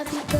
Happy birthday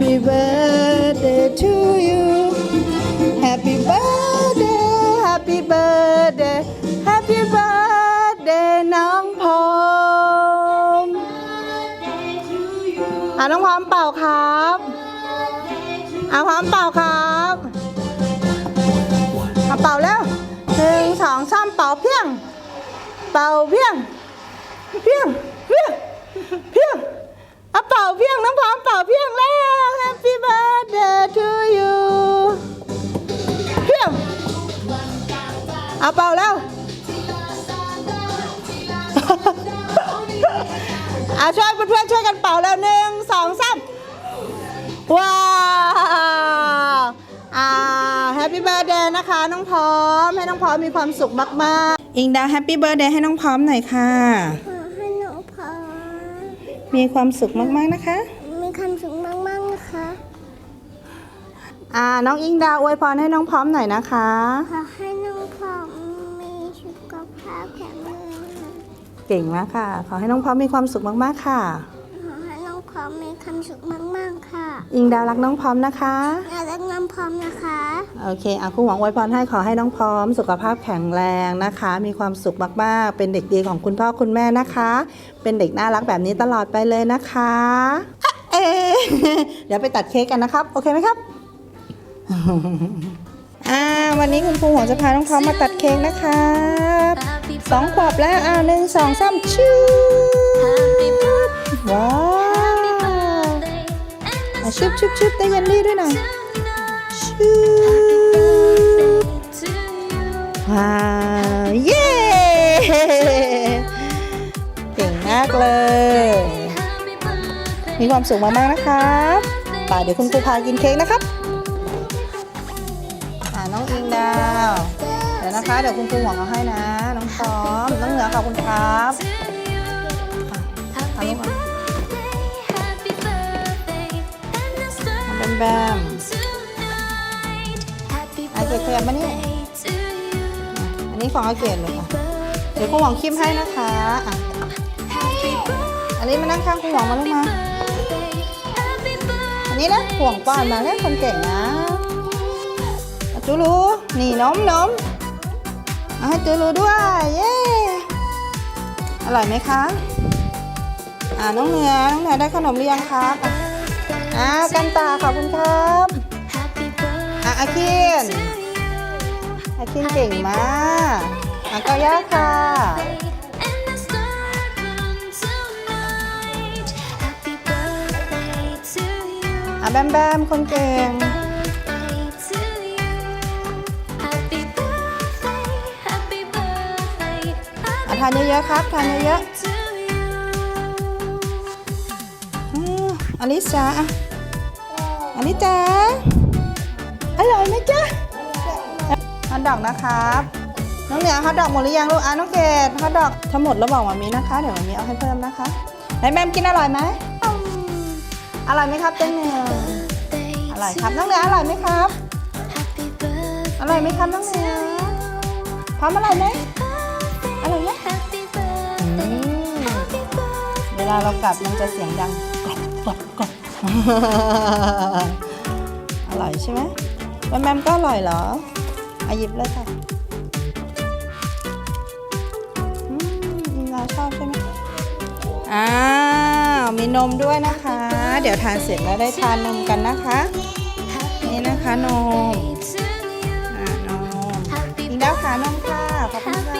Happy birthday to you. Happy birthday, happy birthday, happy birthday น้องพรมอะน้องพร้อมเป่าครับอะพร้อมเป่าครับอะเป่าแล้วหนึ่งสองสามเป่าเพียง เป่าเพียง เพียง เพียง เพียงเอาเป่าเพียงน้องพร้อมเป่าเพียงแล้ว Happy birthday to you เพียงเอาเป่าแล้ว อาช่วยเพื่อนๆช่วยกันเป่าแล้วหนึ่งสองสามว้าวอ่าแฮปปี้เบิร์ดเดย์นะคะ น้องพร้อม ให้น้องพร้อมมีความสุขมากๆ อิงดาวแฮปปี้เบิร์ดเดย์ให้น้องพร้อมหน่อยค่ะ ขอให้หนูพอมีความสุขมากๆนะคะ อ่าน้องอิงดาวอวยพรให้น้องพร้อมหน่อยนะคะ ขอให้น้องพอมีสุขภาพแข็งแรงเก่งมากค่ะ ขอให้น้องพร้อมมีความสุขมากๆค่ะ ขอให้น้องพร้อมมีความสุขมากๆค่ะอิงดาวรักน้องพร้อมนะคะอยากได้น้ำพร้อมนะคะโอเคอะครูหวังอวยพรให้ขอให้น้องพร้อม สุขภาพแข็งแรงนะคะ มีความสุขมากๆ เป็นเด็กดีของคุณพ่อคุณแม่นะคะ เป็นเด็กน่ารักแบบนี้ตลอดไปเลยนะคะอะเอะเดี๋ยวไปตัดเค้กกันนะครับ โอเคไหมครับ อ่าวันนี้คุณครูหวังจะพาน้องพร้อมมาตัดเค้กนะครับสองขวบแล้วอ่าหนึ่งสองสามชิวว้าวอะ the ชุบชุบชุบได้ยันลี่ด้วยหน่อยชิวว้าวเย้เก่งมากเลย มีความสุขมากๆนะครับป่าเดี๋ยวคุณครูพากินเค้กนะครับ น้องอิงดาว เดี๋ยวนะคะ เดี๋ยวคุณครูหวังเอาให้นะ น้องพร้อม น้องเหนือขอบคุณครับ Happy birthday, happy birthday, and the stars แบมแบม tonight. Happy อาเกตขยับมานี่ birthday to you. อันนี้ของอาเกตเลยค่ะ เดี๋ยวครูหวังคิมให้นะคะอะ Happy อันนี้มานั่งข้างครูหวังมาลูกมา birthday, happy อันนี้นะห่วงป้อนมาแล้วคนเก่งนะอะ จูรูนี่นมนมเอาให้จูรูด้วย เย้ อร่อยไหมคะ อ่าน้องเหนือน้องเหนือได้ขนมหรือยังครับอะอ่ากันตาขอบคุณครับอะอาคินอาคินเก่งมากอะก็ย่าค่ะ And the star burn tonight. Happy birthday to you. อะแบมแบมคนเก่ง ทานเยอะๆครับ ทานเยอะ to you. อลิสาอะอลิจ๋าอร่อยไหมจ๊ะฮอทดอกนะครับ น้องเหนือฮอทดอกหมดหรือยังลูกอะน้องเกดฮอทดอกทั้งหมดแล้วบอกมามีนะคะ เดี๋ยวมามีเอาให้เพิ่มนะคะไหนแมมกินอร่อยไหมอร่อยไหมครับเต้นเหนืออร่อยครับน้องเหนืออร่อยไหมครับอร่อยไหมครับน้องเหนือพร้อมอร่อยไหม อร่อยไหม Happy อื birthday ม Happy birthday เวลาเรากัดมันจะเสียงดังกรอบกรอบกรอบอร่อยใช่ไหมแมมแมมก็อร่อยเหรออาหยิบเลยค่ะอืมอินเราชอบใช่ไหมอ้าวมีนมด้วยนะคะ เดี๋ยวทานเสร็จแล้วได้ทานนมกันนะคะ นี่นะคะนม to you อ่านม Happy อิงดาวขานมค่ะขอบคุณ Happy ค่ะ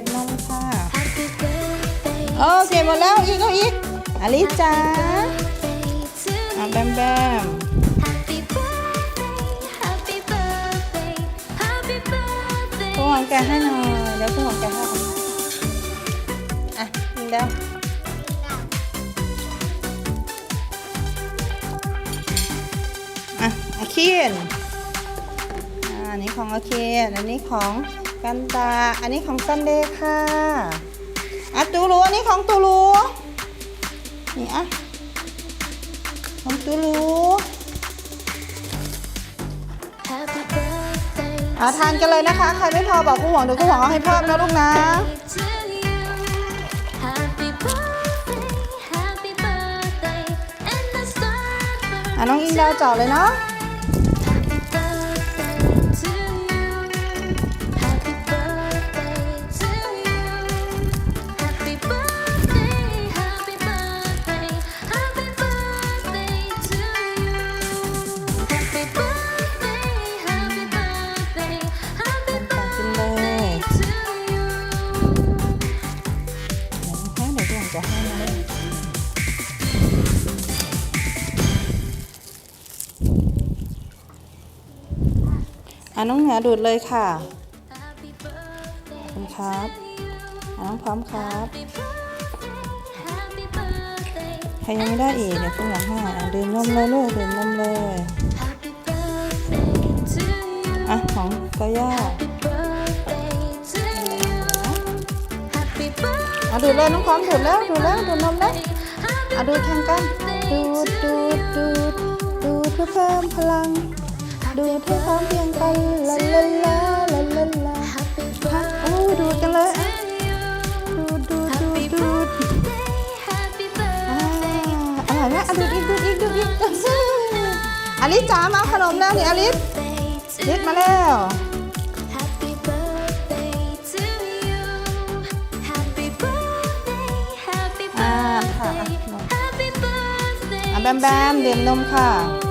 ดนมค่ะ Happy birthday โอเคหมดแล้วอีกเอาอีกอลิจ้า birthday to อะ you แบมแบม Happy birthday Happy birthday Happy birthday ผู้หวังแกะให้หน่อยเดี๋ยวผู้หวังแกะให้ค่ะอะยิงแล้วอะอาเคียนอ่าอันนี้ของอาเคียนอันนี้ของ กันตา อันนี้ของซันเดย์ค่ะอะตูรูอันนี้ของตูรูนี่อะของตูรู Happy birthday อะทานกันเลยนะคะ ใครไม่พอบอกผู้หวังเดี๋ยวผู้หวังเอาให้เพิ่มนะลูกนะ to you Happy birthday Happy birthday and the stars burn อะน้องอิงดาวเจาะเลยเนาะ อะน้องเหนือดูดเลยค่ะคุณครับอะน้องพร้อมครับใครยังไม่ได้อีกเดี๋ยวผู้หวังให้อะดื่มนมเลยลูกดื่มนมเลยอะของกอย่าอะดูดเลยน้องพร้อมดูดแล้วดูดแล้วดูดนมแล้วอะดูดแข่งกันดูดดูดดูดดูดเพื่อเพิ่มพลัง ดูดให้พร้อมเพรียงกันลาลาลาลาลาลา Happy ฮะโอ้ดูดกันเลยอะ birthday. ดูดดูดดูด Happy ดูด Happy อ่า birthday. อร่อยไหมอะดูดอีกดูดอีกดูดอีกอลิสจ๋ามาเอาขนมแล้วนี่อลิส Birthday อลิส to มาแล้ว Happy birthday to you. Happy birthday. Happy อ่าค่ะอะ birthday. นม Happy birthday. อะแบมแบมดื่มนมค่ะอะกอย่าดื่มนมค่ะ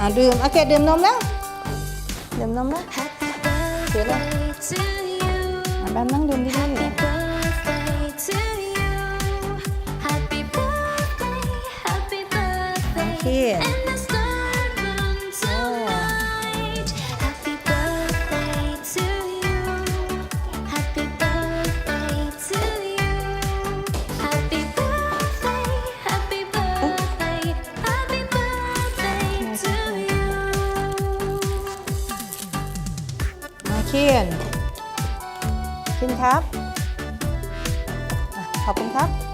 อะดื่มโอเคดื่มนมแล้วดื่มนมแล้ว มาเคียนคินครับ ขอบคุณครับ